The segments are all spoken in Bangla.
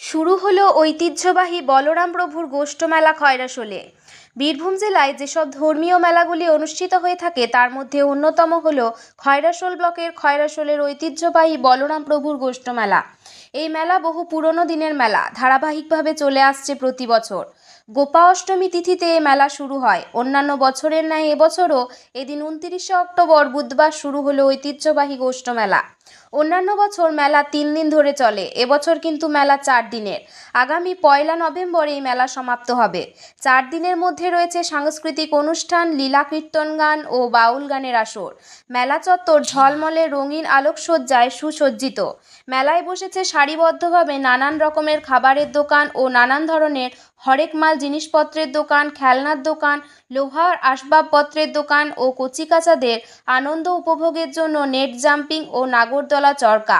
শুরু হলো ঐতিহ্যবাহী বলরাম প্রভুর গোষ্ঠ মেলা খয়রাশোলে। বীরভূম জেলায় যেসব ধর্মীয় মেলাগুলি অনুষ্ঠিত হয়ে থাকে, তার মধ্যে অন্যতম হলো খয়রাশোল ব্লকের খয়রাশোলের ঐতিহ্যবাহী বলরাম প্রভুর গোষ্ঠ মেলা এই মেলা বহু পুরনো দিনের মেলা, ধারাবাহিকভাবে চলে আসছে প্রতি বছর। গোপা অষ্টমী তিথিতে এই মেলা শুরু হয়। অন্যান্য বছরের ন্যায় এবছরও এদিন উনতিরিশে অক্টোবর বুধবার শুরু হলো ঐতিহ্যবাহী গোষ্ঠ মেলা অন্যান্য বছর মেলা তিন দিন ধরে চলে, এবছর কিন্তু মেলা চার দিনের। আগামী পয়লা নভেম্বর এই মেলা সমাপ্ত হবে। চার দিনের মধ্যে রয়েছে সাংস্কৃতিক অনুষ্ঠান, লীলা কীর্তন গান ও বাউল গানের আসর। মেলা চত্বর ঝলমলে রঙিন আলোকসজ্জায় সুসজ্জিত। মেলায় বসেছে সারিবদ্ধভাবে নানান রকমের খাবারের দোকান ও নানান ধরনের হরেক মাল জিনিসপত্রের দোকান, খেলনার দোকান, লোহার আসবাবপত্রের দোকান ও কচিকাচাদের আনন্দ উপভোগের জন্য নেট জাম্পিং ও নাগরদোলা চরকা।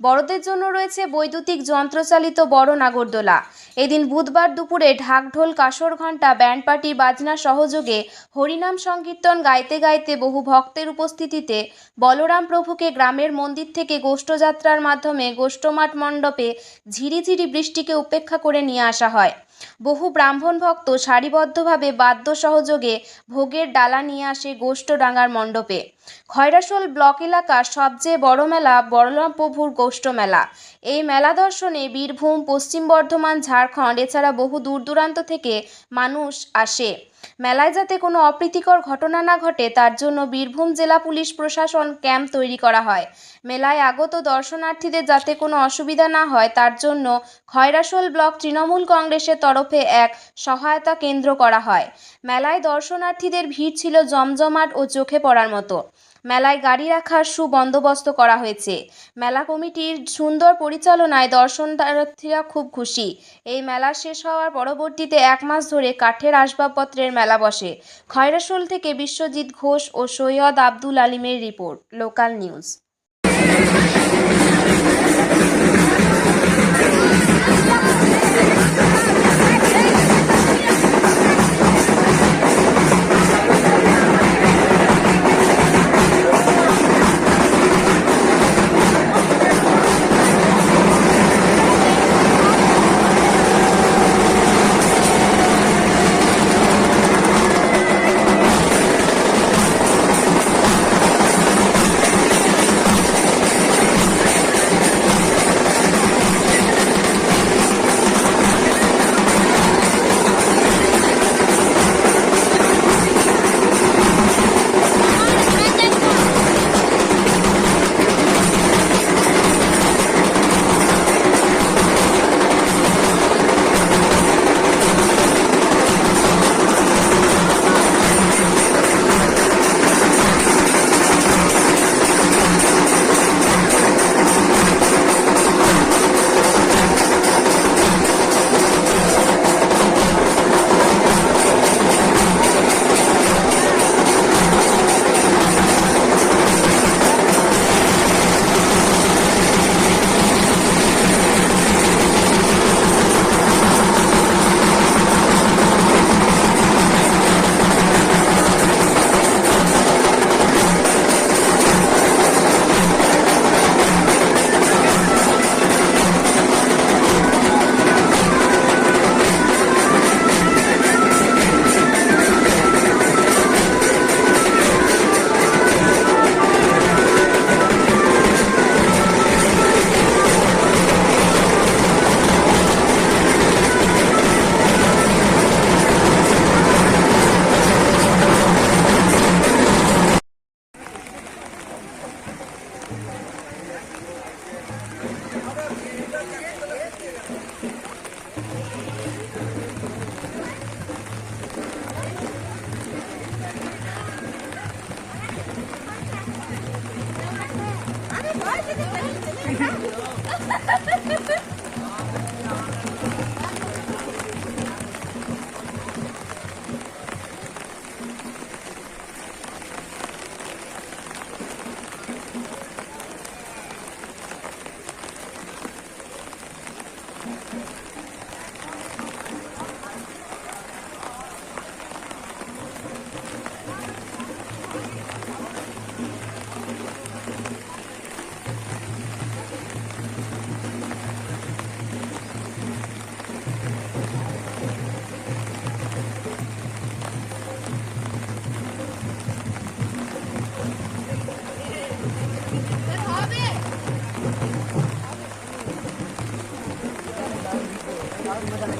বড়দের জন্য রয়েছে বৈদ্যুতিক যন্ত্রচালিত বড় নাগরদোলা। এদিন বুধবার দুপুরে ঢাকঢোল কাসর ঘণ্টা, ব্যান্ড পার্টি, বাজনা সহযোগে হরিনাম সংকীর্তন গাইতে গাইতে বহু ভক্তের উপস্থিতিতে বলরাম প্রভুকে গ্রামের মন্দির থেকে গোষ্ঠযাত্রার মাধ্যমে গোষ্ঠমাঠ মণ্ডপে ঝিরিঝিরি বৃষ্টিকে উপেক্ষা করে নিয়ে আসা হয়। বহু ব্রাহ্মণ ভক্ত সারিবদ্ধভাবে বাদ্য সহযোগে ভোগের ডালা নিয়ে আসে গোষ্ঠডাঙ্গার মণ্ডপে। খয়রাশোল ব্লক এলাকার সবচেয়ে বড় মেলা বলরাম প্রভুর মেলা। এই মেলা দর্শনে বীরভূম, পশ্চিম বর্ধমান, ঝাড়খণ্ড এছাড়া বহু দূর দূরান্ত থেকে মানুষ আসে। মেলায় যাতে কোনো অপ্রীতিকর ঘটনা না ঘটে, তার জন্য বীরভূম জেলা পুলিশ প্রশাসন ক্যাম্প তৈরি করা হয়। মেলায় আগত দর্শনার্থীদের যাতে কোনো অসুবিধা না হয়, তার জন্য খয়রাশোল ব্লক তৃণমূল কংগ্রেসের তরফে এক সহায়তা কেন্দ্র করা হয়। মেলায় দর্শনার্থীদের ভিড় ছিল জমজমাট ও চোখে পড়ার মতো। মেলায় গাড়ি রাখার সুবন্দোবস্ত করা হয়েছে। মেলা কমিটির সুন্দর পরিচালনায় দর্শনার্থীরা খুব খুশি। এই মেলা শেষ হওয়ার পরবর্তীতে এক মাস ধরে কাঠের আসবাবপত্রের মেলা বসে। খয়রাসুল থেকে বিশ্বজিৎ ঘোষ ও Syed Abdul আলিমের report, local news. 감사합니다.